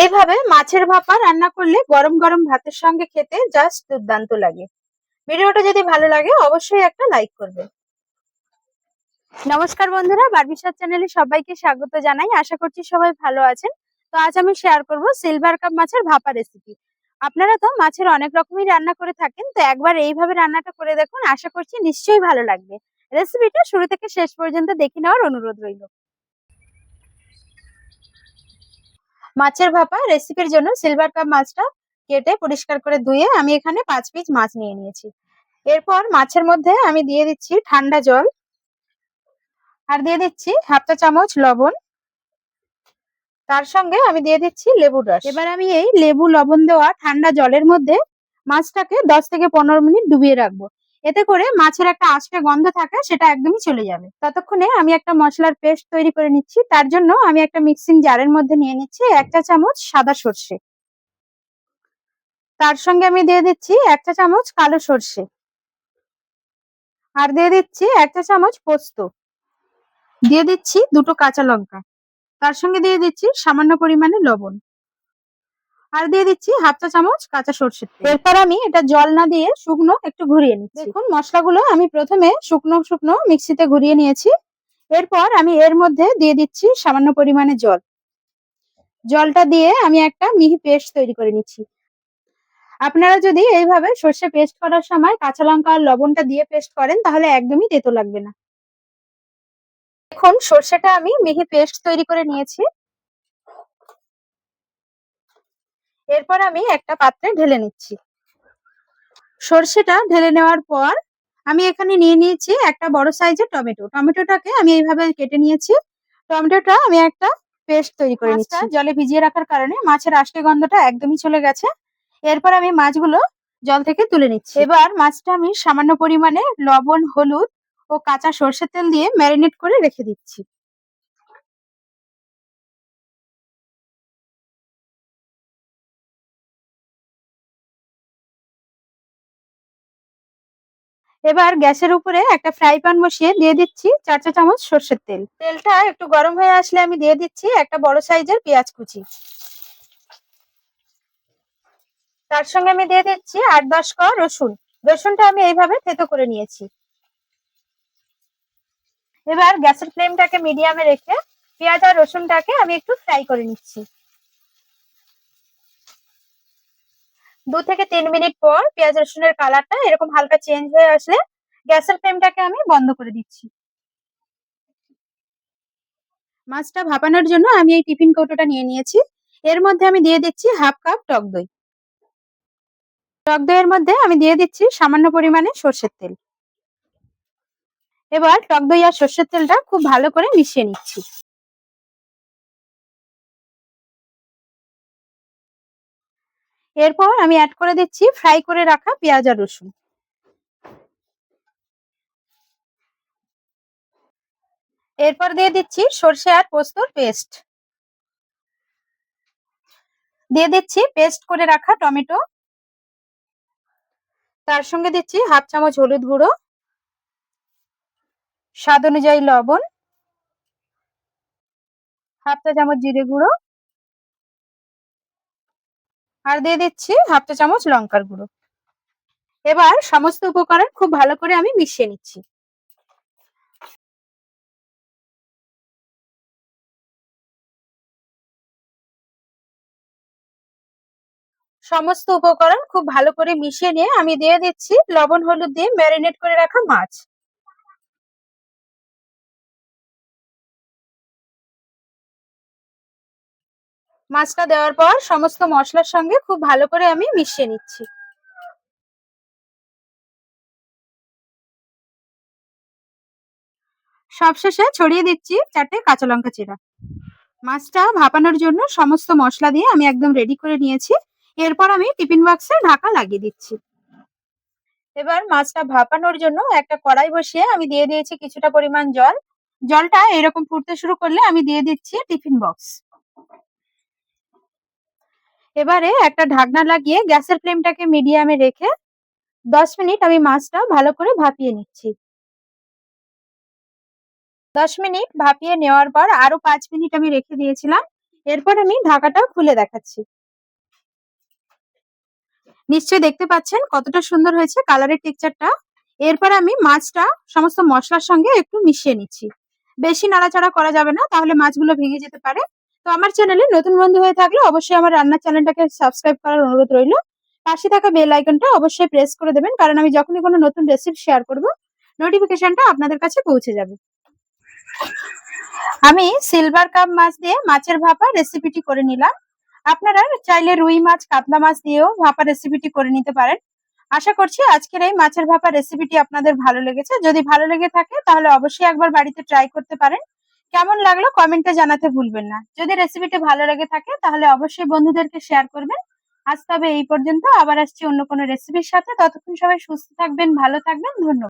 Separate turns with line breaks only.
এইভাবে মাছের ভাপা রান্না করলে গরম গরম ভাতের সঙ্গে খেতে জাস্ট দুর্দান্ত লাগে। ভিডিওটা যদি ভালো লাগে, অবশ্যই একটা লাইক করবে। নমস্কার বন্ধুরা বারবিসার চ্যানেলে সবাইকে স্বাগত জানাই। আশা করছি সবাই ভালো আছেন। তো আজ আমি শেয়ার করব সিলভার কাপ মাছের ভাপা রেসিপি আপনারা তো মাছের অনেক রকমই রান্না করে থাকেন, তো একবার এইভাবে রান্নাটা করে দেখুন। আশা করছি নিশ্চয়ই ভালো লাগবে। রেসিপিটা শুরু থেকে শেষ পর্যন্ত দেখে নেওয়ার অনুরোধ রইল। মাছের ভাপা রেসিপির জন্য সিলভার কাপ মাছটা কেটে পরিষ্কার করে ধুয়ে আমি এখানে পাঁচ পিস মাছ নিয়ে নিয়েছি। এরপর মাছের মধ্যে আমি দিয়ে দিচ্ছি ঠান্ডা জল আর দিয়ে দিচ্ছি হাফ চা চামচ লবণ। তার সঙ্গে আমি দিয়ে দিচ্ছি লেবুর রস। এবার আমি এই লেবু লবণ দেওয়া ঠান্ডা জলের মধ্যে মাছটাকে দশ থেকে পনেরো মিনিট ডুবিয়ে রাখব। এতে করে মাছের একটা আঁচড়ে গন্ধ থাকে, সেটা একদমই চলে যাবে। ততক্ষণে আমি একটা মশলার পেস্ট তৈরি করে নিচ্ছি। তার জন্য আমি একটা মিক্সিং জারের মধ্যে নিয়ে নিচ্ছি একটা চামচ সাদা সর্ষে। তার সঙ্গে আমি দিয়ে দিচ্ছি একটা চামচ কালো সর্ষে। আর দিয়ে দিচ্ছি একটা চামচ পোস্ত। দিয়ে দিচ্ছি দুটো কাঁচা লঙ্কা। তার সঙ্গে দিয়ে দিচ্ছি সামান্য পরিমাণে লবণ। আর দিয়ে দিচ্ছি হাফ চা চামচ কাঁচা সর্ষের তেল। এরপর আমি এটা জল না দিয়ে শুকনো একটু ঘুরিয়ে নিচ্ছি। দেখুন, মশলাগুলো আমি প্রথমে শুকনো শুকনো মিক্সিতে ঘুরিয়ে নিয়েছি। এরপর আমি এর মধ্যে দিয়ে দিচ্ছি সামান্য পরিমাণে জল। জলটা দিয়ে আমি একটা মিহি পেস্ট তৈরি করে নিচ্ছি। আপনারা যদি এইভাবে সর্ষে পেস্ট করার সময় কাঁচা লঙ্কা আর লবণটা দিয়ে পেস্ট করেন, তাহলে একদমই তেতো লাগবে না। এখন সর্ষেটা আমি মিহি পেস্ট তৈরি করে নিয়েছি। এরপর আমি একটা পাত্রে ঢেলে নিচ্ছি। সর্ষেটা ঢেলে নেওয়ার পর আমি এখানে নিয়ে নিয়েছি একটা বড় সাইজের টমেটো। টমেটোটাকে আমি এইভাবে কেটে নিয়েছি। টমেটোটা আমি একটা পেস্ট তৈরি করে নিচ্ছি। জলে ভিজিয়ে রাখার কারণে মাছের আষ্টে গন্ধটা একদমই চলে গেছে। এরপর আমি মাছগুলো জল থেকে তুলে নিচ্ছি। এবার মাছটা আমি সামান্য পরিমাণে লবণ হলুদ ও কাঁচা সর্ষের তেল দিয়ে ম্যারিনেট করে রেখে দিচ্ছি। এবার গ্যাসের উপরে একটা ফ্রাই প্যান বসিয়ে দিয়ে দিচ্ছি চার চা চামচ সর্ষের তেল। তেলটা একটু গরম হয়ে আসলে আমি দিয়ে দিচ্ছি একটা বড় সাইজের পেঁয়াজ কুচি। তার সঙ্গে আমি দিয়ে দিচ্ছি আট দশ ক রসুন। রসুনটা আমি এইভাবে থেতো করে নিয়েছি। এবার গ্যাসের ফ্লেমটাকে মিডিয়ামে রেখে পেঁয়াজ আর রসুনটাকে আমি একটু ফ্রাই করে নিচ্ছি। দু থেকে তিন মিনিট পর পেঁয়াজ রসুনের কালারটা এরকম হালকা চেঞ্জ হয়ে আসলে গ্যাসের ফ্লেমটাকে আমি বন্ধ করে দিচ্ছি। মাছটা ভাপানোর জন্য আমি এই টিফিন কৌটোটা নিয়ে নিয়েছি। এর মধ্যে আমি দিয়ে দিচ্ছি হাফ কাপ টক দই। টক দইয়ের মধ্যে আমি দিয়ে দিচ্ছি সামান্য পরিমাণে সর্ষের তেল। এবার টক দই আর সর্ষের তেলটা খুব ভালো করে মিশিয়ে নিচ্ছি। এরপর আমি অ্যাড করে দিচ্ছি ফ্রাই করে রাখা পেঁয়াজ আর রসুন। এরপর দিয়ে দিচ্ছি সর্ষে আর পোস্তর পেস্ট দিয়ে দিচ্ছি পেস্ট করে রাখা টমেটো। তার সঙ্গে দিচ্ছি হাফ চামচ হলুদ গুঁড়ো। স্বাদ অনুযায়ী লবণ। হাফ চা চামচ জিরে গুঁড়ো। আর দিয়ে দিচ্ছি হাফ চা চামচ লঙ্কার গুঁড়ো। এবার সমস্ত উপকরণ খুব ভালো করে আমি মিশিয়ে নিচ্ছি। সমস্ত উপকরণ খুব ভালো করে মিশিয়ে নিয়ে আমি দিয়ে দিচ্ছি লবণ, হলুদ দিয়ে ম্যারিনেট করে রাখা মাছ। মাছটা দেওয়ার পর সমস্ত মশলার সঙ্গে খুব ভালো করে আমি মিশিয়ে নিচ্ছি। সবশেষে ছড়িয়ে দিচ্ছি চারটে কাঁচা লঙ্কা চিরা। মাছটা ভাপানোর জন্য সমস্ত মশলা দিয়ে আমি একদম রেডি করে নিয়েছি। এরপর আমি টিফিন বক্সে ঢাকা লাগিয়ে দিচ্ছি। এবার মাছটা ভাপানোর জন্য একটা কড়াই বসিয়ে আমি দিয়ে দিয়েছি কিছুটা পরিমাণ জল। জলটা এরকম ফুটতে শুরু করলে আমি দিয়ে দিচ্ছি টিফিন বক্স এবারে একটা ঢাকনা লাগিয়ে গ্যাসের ফ্লেমটাকে মিডিয়ামে রেখে দশ মিনিট আমি মাছটা ভালো করে ভাপিয়ে নিচ্ছি। দশ মিনিট ভাপিয়ে নেওয়ার পর আরও পাঁচ মিনিট আমি রেখে দিয়েছিলাম। এরপর আমি ঢাকাটা খুলে দেখাচ্ছি। নিশ্চয়ই দেখতে পাচ্ছেন কতটা সুন্দর হয়েছে কালারের টেক্সচারটা। এরপর আমি মাছটা সমস্ত মশলার সঙ্গে একটু মিশিয়ে নিচ্ছি। বেশি নাড়াচাড়া করা যাবে না, তাহলে মাছগুলো ভেঙে যেতে পারে। তো আমার চ্যানেলে নতুন বন্ধু হয়ে থাকলে অবশ্যই আমার রান্নার চ্যানেলটাকে সাবস্ক্রাইব করার অনুরোধ রইল। পাশে থাকা বেল আইকনটা অবশ্যই প্রেস করে দেবেন, কারণ আমি যখনই কোনো নতুন রেসিপি শেয়ার করব নোটিফিকেশনটা আপনাদের কাছে পৌঁছে যাবে। আমি সিলভার কাপ মাছ দিয়ে মাছের ভাপা রেসিপিটি করে নিলাম। আপনারা চাইলে রুই মাছ, কাতলা মাছ দিয়েও ভাপা রেসিপিটি করে নিতে পারেন। আশা করছি আজকের এই মাছের ভাপা রেসিপিটি আপনাদের ভালো লেগেছে। যদি ভালো লেগে থাকে তাহলে অবশ্যই একবার বাড়িতে ট্রাই করতে পারেন। কেমন লাগল কমেন্টে জানাতে ভুলবেন না। যদি রেসিপিটি ভালো লেগে থাকে, তাহলে অবশ্যই বন্ধুদেরকে শেয়ার করবেন। আজ তবে এই পর্যন্ত, আবার আসছি অন্য কোনো রেসিপির সাথে। ততক্ষণ সবাই সুস্থ থাকবেন, ভালো থাকবেন, ধন্যবাদ।